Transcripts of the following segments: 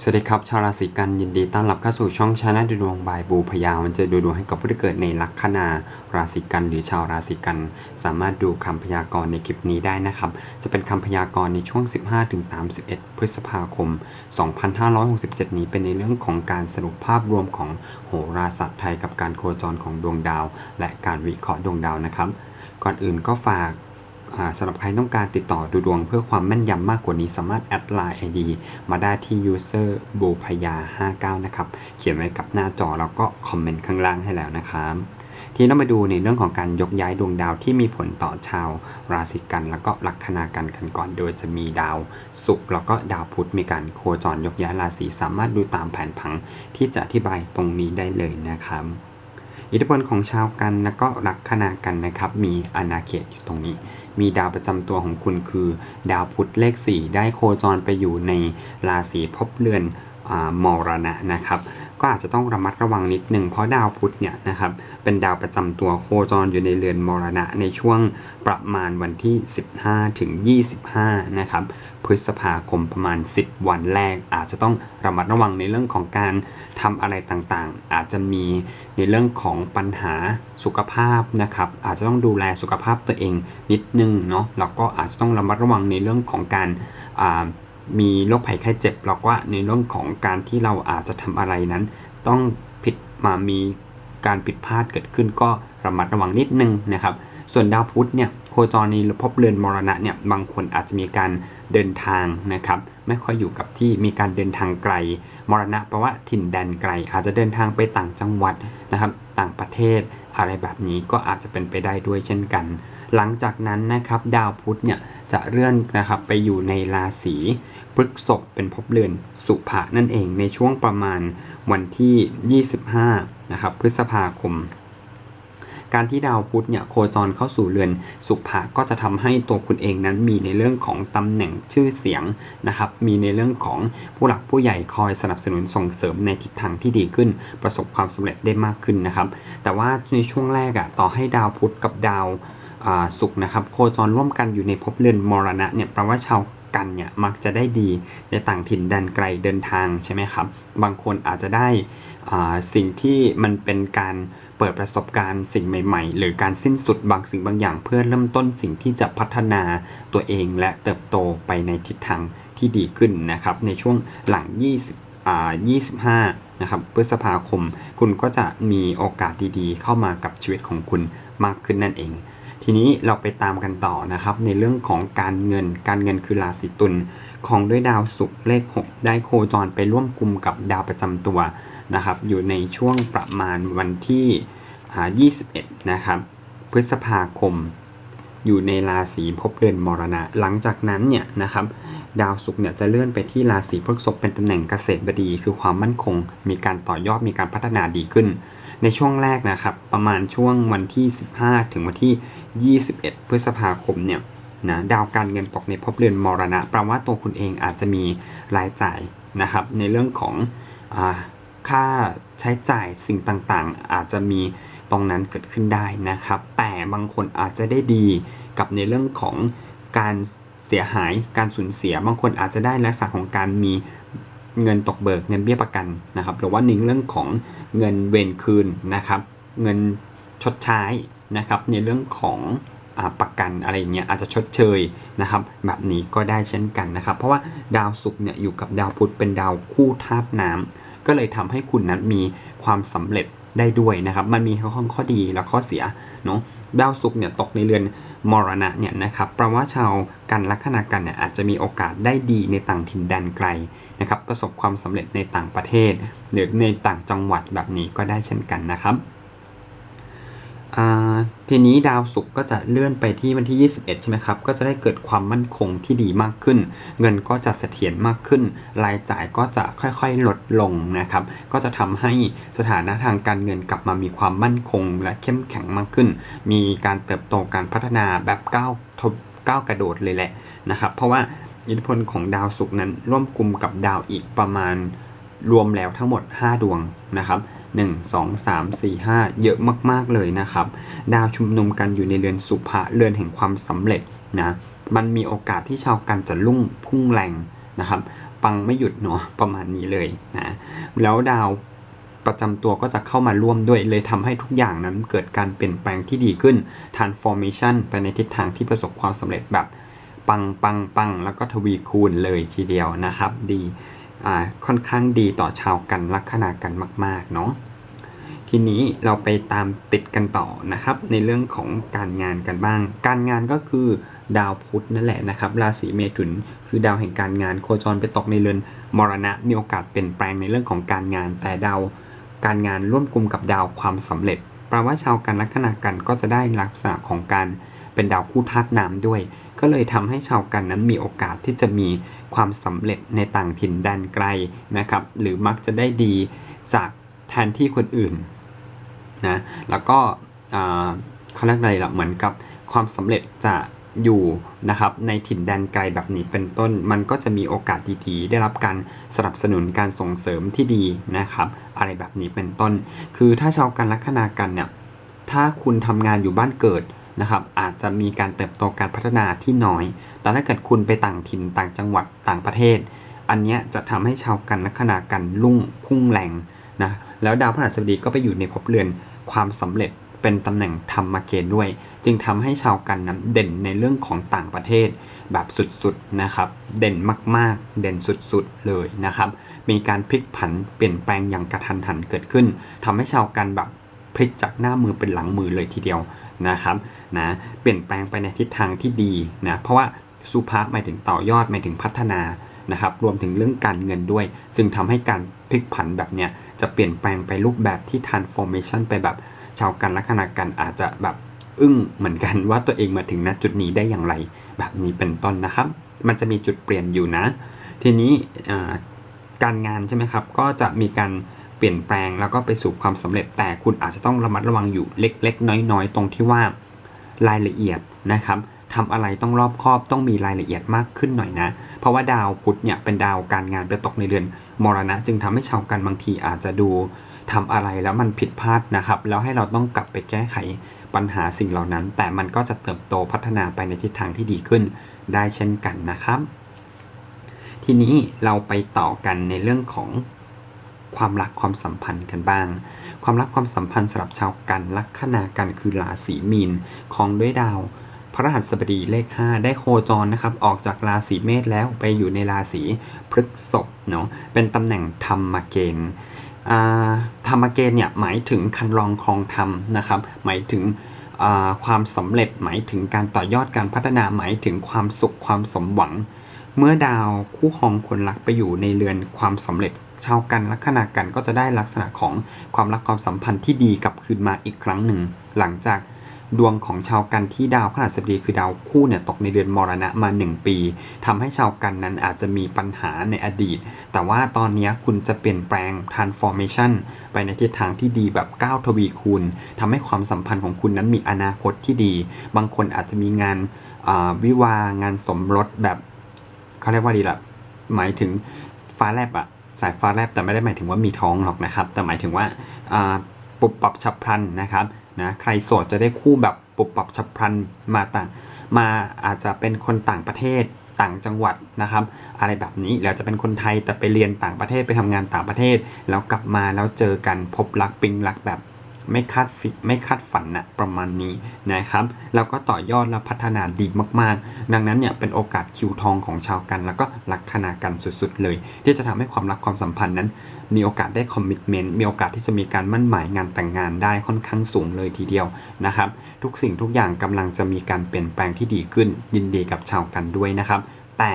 สวัสดีครับ ชาวราศีกันยินดีต้อนรับเข้าสู่ช่องชาแนลดูดวงบายบูพยามันจะดูดวงให้กับผู้ที่เกิดในลัคนาราศีกันหรือชาวราศีกัน สามารถดูคำพยากรณ์ในคลิปนี้ได้นะครับ จะเป็นคำพยากรณ์ในช่วง 15-31 พฤษภาคม 2567 นี้เป็นในเรื่องของการสรุปภาพรวมของโหราศาสตร์ไทยกับการโคจรของดวงดาว และการวิเคราะห์ดวงดาวนะครับ ก่อนอื่นก็ฝาก สำหรับใครต้องการติดต่อดูดวงเพื่อความแม่นยำมากกว่านี้สามารถแอดไลน์ ID มาได้ที่ user บูพยา59 นะครับ เขียนไว้กับหน้าจอแล้วก็คอมเมนต์ข้างล่างให้แล้วนะครับทีนี้เรามาดูในเรื่องของการยกย้ายดวงดาวที่มีผลต่อชาว ราศีกัน แล้วก็ลัคนากันกันก่อน โดยจะมีดาวศุกร์แล้วก็ดาวพุธมีการโคจรยกย้ายราศีสามารถดูตามแผนผังที่จะอธิบายตรงนี้ได้เลยนะครับอิทธิพลของชาวกันและก็ลัคนากันนะครับ มีอาณาเขตอยู่ตรงนี้ มีดาวประจำตัวของคุณคือ ดาวพุธเลข 4 ได้โคจรไปอยู่ในราศีภพเรือนอมรณะนะครับ ก็อาจจะต้องระมัดระวังนิดหนึ่งเพราะดาวพุธเนี่ยนะครับเป็นดาวประจำตัวโคจรอยู่ในเรือนมรณะในช่วงประมาณวันที่ 15ถึง25 นะครับพฤษภาคมประมาณ 10 วันแรก อาจจะต้องระมัดระวังในเรื่องของการทำอะไรต่างๆ อาจจะมีในเรื่องของปัญหาสุขภาพนะครับอาจจะต้องดูแลสุขภาพตัวเองนิดนึงเนาะแล้วก็อาจจะต้องระมัดระวังในเรื่องของการอ่า มีโรคภัยไข้เจ็บแล้วก็ในเรื่องของการที่เราอาจจะทำอะไรนั้น ต้องผิดมามีการผิดพลาดเกิดขึ้นก็ระมัดระวังนิดนึงนะครับ ส่วนดาวพุธเนี่ยโคจรในภพเรือนมรณะเนี่ยบางคนอาจจะมีการเดินทางนะครับ ไม่ค่อยอยู่กับที่มีการเดินทางไกล มรณะแปลว่าถิ่นแดนไกล อาจจะเดินทางไปต่างจังหวัดนะครับ ต่างประเทศอะไรแบบนี้ก็อาจจะเป็นไปได้ด้วยเช่นกัน หลังจากนั้นนะครับ ดาวพุธเนี่ย จะเลื่อนนะครับไปอยู่ในราศีพฤกษภเป็นภพเรือนสุภะนั่นเองในช่วงประมาณวันที่ 25นะครับพฤษภาคม การที่ดาวพุธเนี่ยโคจรเข้าสู่เรือนสุภะก็จะทำให้ตัวคุณเองนั้นมีในเรื่องของตำแหน่งชื่อเสียงนะครับ มีในเรื่องของผู้หลักผู้ใหญ่คอยสนับสนุนส่งเสริมในทิศทางที่ดีขึ้น ประสบความสำเร็จได้มากขึ้นนะครับ แต่ว่าในช่วงแรกอะต่อให้ดาวพุธกับดาว อ่าศุกร์นะครับ โคจรร่วมกันอยู่ในภพเรือนมรณะเนี่ยแปลว่าชาวกันเนี่ยมักจะได้ดีในต่างถิ่นแดนไกลเดินทางใช่ไหมครับ บางคนอาจจะได้สิ่งที่มันเป็นการเปิดประสบการณ์สิ่งใหม่ๆ หรือการสิ้นสุดบางสิ่งบางอย่าง เพื่อเริ่มต้นสิ่งที่จะพัฒนาตัวเองและเติบโตไปในทิศทางที่ดีขึ้นนะครับ ในช่วงหลัง 20อ่า25 นะครับพฤษภาคม คุณก็จะมีโอกาสดีๆ เข้ามากับชีวิตของคุณมากขึ้นนั่นเอง ทีนี้เราไปตามกันต่อนะครับ ในเรื่องของการเงิน การเงินคือราศีตุลของด้วยดาวศุกร์เลข 6 ได้โคจรไปร่วมกลุ่มกับดาวประจำตัวนะครับ อยู่ในช่วงประมาณวันที่ 21 นะครับ พฤษภาคม อยู่ในราศีภพเรือนมรณะ หลังจากนั้นเนี่ยนะครับ ดาวศุกร์เนี่ยจะเลื่อนไปที่ราศีพฤษภเป็นตำแหน่งเกษตรบดี คือความมั่นคง มีการต่อยอด มีการพัฒนาดีขึ้น ในช่วงแรกนะครับ ประมาณช่วงวันที่ 15 ถึงวันที่ 21 พฤษภาคมเนี่ยนะดาวการเงินตกในภพเรือนมรณะแปลว่าตัวคุณเองอาจจะมีรายจ่ายนะครับในเรื่องของอค่าใช้จ่ายสิ่งต่างๆ อาจจะมีตรงนั้นเกิดขึ้นได้นะครับ แต่บางคนอาจจะได้ดีกับในเรื่องของการเสียหายการสูญเสีย บางคนอาจจะได้ลักษณะของการมี เงินตกเบิกเงินเบี้ยประกันนะครับหรือว่าในเรื่องของเงินเวรคืนนะครับ เงินชดใช้นะครับ ในเรื่องของอประกันอะไรอย่างเงี้ยอาจจะชดเชยนะครับแบบนี้ก็ได้เช่นกันนะครับ เพราะว่าดาวศุกร์เนี่ยอยู่กับดาวพุธเป็นดาวคู่ธาตุน้ำก็เลยทำให้คุณนั้นมีความสำเร็จได้ด้วยนะครับ มันมีข้อข้อดีและข้อเสียเนาะ ดาวศุกร์เนี่ยตกในเรือนมรณะเนี่ยนะครับแปลว่าชาวกันลัคนากันเนี่ยอาจจะมีโอกาสได้ดีในต่างถิ่นแดนไกลนะครับประสบความสำเร็จในต่างประเทศ หรือในต่างจังหวัดแบบนี้ก็ได้เช่นกันนะครับ ทีนี้ดาวศุกร์ก็จะเลื่อนไปที่วันที่ 21 ใช่ไหมครับ ก็จะได้เกิดความมั่นคงที่ดีมากขึ้น เงินก็จะเสถียรมากขึ้น รายจ่ายก็จะค่อยๆลดลงนะครับ ก็จะทำให้สถานะทางการเงินกลับมามีความมั่นคงและเข้มแข็งมากขึ้น มีการเติบโตการพัฒนาแบบก้าวก้าวกระโดดเลยแหละนะครับ เพราะว่าอิทธิพลของดาวศุกร์นั้นร่วมกลุ่มกับดาวอีกประมาณรวมแล้วทั้งหมด 5 ดวงนะครับ 1 2 3 4 5 เยอะมากๆเลยนะครับ ดาวชุมนุมกันอยู่ในเรือนสุภะเรือนแห่งความสำเร็จนะมันมีโอกาสที่ชาวกันจะลุ่งพุ่งแรงนะครับ ปังไม่หยุดเนาะประมาณนี้เลยนะแล้วดาวประจำตัวก็จะเข้ามาร่วมด้วยเลยทำให้ทุกอย่างนั้นเกิดการเปลี่ยนแปลงที่ดีขึ้น transformation ไปในทิศทางที่ประสบความสำเร็จแบบ ปังปังปังแล้วก็ทวีคูณเลยทีเดียวนะครับ ดี ค่อนข้างดีต่อชาวกันลัคนากันมากๆเนาะทีนี้เราไปตามติดกันต่อนะครับ ในเรื่องของการงานกันบ้าง การงานก็คือดาวพุธนั่นแหละนะครับ ราศีเมถุนคือดาวแห่งการงานโคจรไปตกในเรือนมรณะมีโอกาสเปลี่ยนแปลงในเรื่องของการงาน แต่ดาวการงานร่วมกลุ่มกับดาวความสำเร็จแปลว่าชาวกันลัคนากันก็จะได้ลักษณะของการ เป็นดาวคู่ธาตุน้ำด้วย ก็เลยทำให้ชาวกันนั้นมีโอกาสที่จะมีความสำเร็จในต่างถิ่นแดนไกลนะครับ หรือมักจะได้ดีจากแทนที่คนอื่นนะแล้วก็อ่าเขาเรียกอะไรล่ะเหมือนกับความสำเร็จจะอยู่นะครับในถิ่นแดนไกลแบบนี้เป็นต้น มันก็จะมีโอกาสดีๆ ได้รับการสนับสนุนการส่งเสริมที่ดีนะครับ อะไรแบบนี้เป็นต้น คือถ้าชาวกันลัคนากันเนี่ยถ้าคุณทำงานอยู่บ้านเกิด นะครับอาจจะมีการเติบโตการพัฒนาที่น้อย แต่ถ้าเกิดคุณไปต่างถิ่นต่างจังหวัดต่างประเทศ อันเนี้ยจะทำให้ชาวกันลัคนากันรุ่งพุ่งแรงนะแล้วดาวพฤหัสบดีก็ไปอยู่ในภพเรือนความสำเร็จเป็นตำแหน่งธรรมเกณฑ์ด้วย จึงทำให้ชาวกันนั้นเด่นในเรื่องของต่างประเทศแบบสุดๆนะครับ เด่นมากๆ เด่นสุดๆเลยนะครับ มีการพลิกผันเปลี่ยนแปลงอย่างกระทันหันเกิดขึ้นทำให้ชาวกันแบบพลิกจากหน้ามือเป็นหลังมือเลยทีเดียวนะครับ นะเปลี่ยนแปลงไปในทิศทางที่ดีนะเพราะว่าสุภาพหมายถึงต่อยอดหมายถึงพัฒนานะครับรวมถึงเรื่องการเงินด้วย จึงทำให้การพลิกผันแบบเนี้ยจะเปลี่ยนแปลงไปรูปแบบที่ transformation ไปแบบชาวกันลัคนากันอาจจะแบบอึ้งเหมือนกันว่าตัวเองมาถึงณจุดนี้ได้อย่างไร แบบนี้เป็นต้นนะครับ มันจะมีจุดเปลี่ยนอยู่นะ ทีนี้การงานใช่ไหมครับก็จะมีการเปลี่ยนแปลงแล้วก็ไปสู่ความสำเร็จแต่คุณอาจจะต้องระมัดระวังอยู่เล็ก ๆ น้อย ๆ ตรงที่ว่า รายละเอียดนะครับทำอะไรต้องรอบคอบต้องมีรายละเอียดมากขึ้นหน่อยนะ เพราะว่าดาวพุธเนี่ยเป็นดาวการงานไปตกในเรือนมรณะ จึงทำให้ชาวกันบางทีอาจจะดูทำอะไรแล้วมันผิดพลาดนะครับ แล้วให้เราต้องกลับไปแก้ไขปัญหาสิ่งเหล่านั้น แต่มันก็จะเติบโตพัฒนาไปในทิศทางที่ดีขึ้นได้เช่นกันนะครับ ทีนี้เราไปต่อกันในเรื่องของความรักความสัมพันธ์กันบ้าง ความรักความสัมพันธ์สำหรับชาวกันลัคนากันคือราศีมีนของด้วยดาว พระรหัสบดีเลข 5 ได้โคจรนะครับออกจากราศีเมษแล้วไปอยู่ในราศีพฤษภเนาะเป็นตำแหน่งธรรมเกณฑ์ธรรมเกณฑ์เนี่ยหมายถึงคันรองครองธรรมนะครับหมายถึงความสำเร็จหมายถึงการต่อยอดการพัฒนาหมายถึงความสุขความสมหวัง เมื่อดาวคู่ครองคนรักไปอยู่ในเรือนความสำเร็จ ชาวกันลัคนากันก็จะได้ลักษณะของความรักความสัมพันธ์ที่ดีกลับคืนมาอีกครั้งหนึ่ง หลังจากดวงของชาวกันที่ดาวพฤหัสบดีคือดาวคู่เนี่ยตกในเดือนมรณะมา 1 ปีทำให้ชาวกันนั้นอาจจะมีปัญหาในอดีต แต่ว่าตอนนี้คุณจะเปลี่ยนแปลง transformation ไปในทิศทางที่ดีแบบก้าวทวีคูณทำให้ความสัมพันธ์ของคุณนั้นมีอนาคตที่ดี บางคนอาจจะมีงานวิวางานสมรสแบบเขาเรียกว่าดีละหมายถึงฟ้าแลบอะ สายฟ้าแลบแต่ไม่ได้หมายถึงว่ามีท้องหรอกนะครับ แต่หมายถึงว่าปุบปับฉับพลันนะครับนะใครโสดจะได้คู่แบบปุบปับฉับพลันมาต่างมาอาจจะเป็นคนต่างประเทศต่างจังหวัดนะครับ อะไรแบบนี้หรือจะเป็นคนไทยแต่ไปเรียนต่างประเทศไปทำงานต่างประเทศ แล้วกลับมาแล้วเจอกันพบรักปิ๊งรักแบบ ไม่คาดฟิไม่คาดฝันนะประมาณนี้นะครับแล้วก็ต่อยอดและพัฒนาดีมากๆ ดังนั้นเนี่ยเป็นโอกาสคิวทองของชาวกัน แล้วก็ลักคนากันสุดๆเลย ที่จะทำให้ความรักความสัมพันธ์นั้น มีโอกาสได้คอมมิชเมนต์มีโอกาสที่จะมีการมั่นหมายงานแต่งงานได้ค่อนข้างสูงเลยทีเดียวนะครับ ทุกสิ่งทุกอย่างกำลังจะมีการเปลี่ยนแปลงที่ดีขึ้น ยินดีกับชาวกันด้วยนะครับ แต่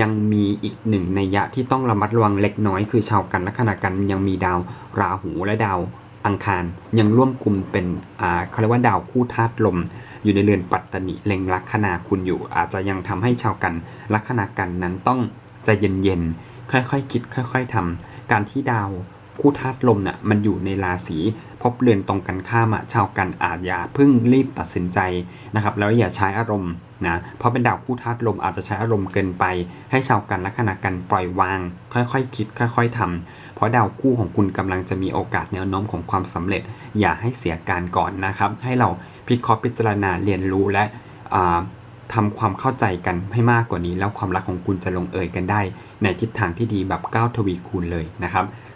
ยังมีอีกหนึ่งในยะที่ต้องระมัดระวังเล็กน้อยคือชาวกันลัคนากันยังมีดาวราหูและดาว อังคาร ยังร่วมกลุ่มเป็นอ่าเขาเรียกว่าดาวคู่ธาตุลม อยู่ในเรือนปัตตนิเล็งลัคนาคุณอยู่ อาจจะยังทำให้ชาวกันลัคนากันนั้นต้องใจเย็นๆค่อยๆคคิด ค่อย ๆทำการที่ดาว คู่ธาตุลมเนี่ยมันอยู่ในราศีพบเรือนตรงกันข้ามอะชาวกันอาจอย่าพิ่งรีบตัดสินใจนะครับแล้วอย่าใช้อารมณ์นะเพราะเป็นดาวคู่ธาตุลมอาจจะใช้อารมณ์เกินไป ให้ชาวกันลัคนากันปล่อยวาง ค่อยๆคคิด ค่อย ๆทำเพราะดาวคู่ของคุณกำลังจะมีโอกาสแนวโน้มของความสำเร็จ อย่าให้เสียการก่อนนะครับ ให้เราพิเคราะห์พิจารณาเรียนรู้และอ่าทำความเข้าใจกันให้มากกว่านี้ แล้วความรักของคุณจะลงเอยกันได้ ในทิศทางที่ดีแบบก้าวทวีคูณเลยนะครับ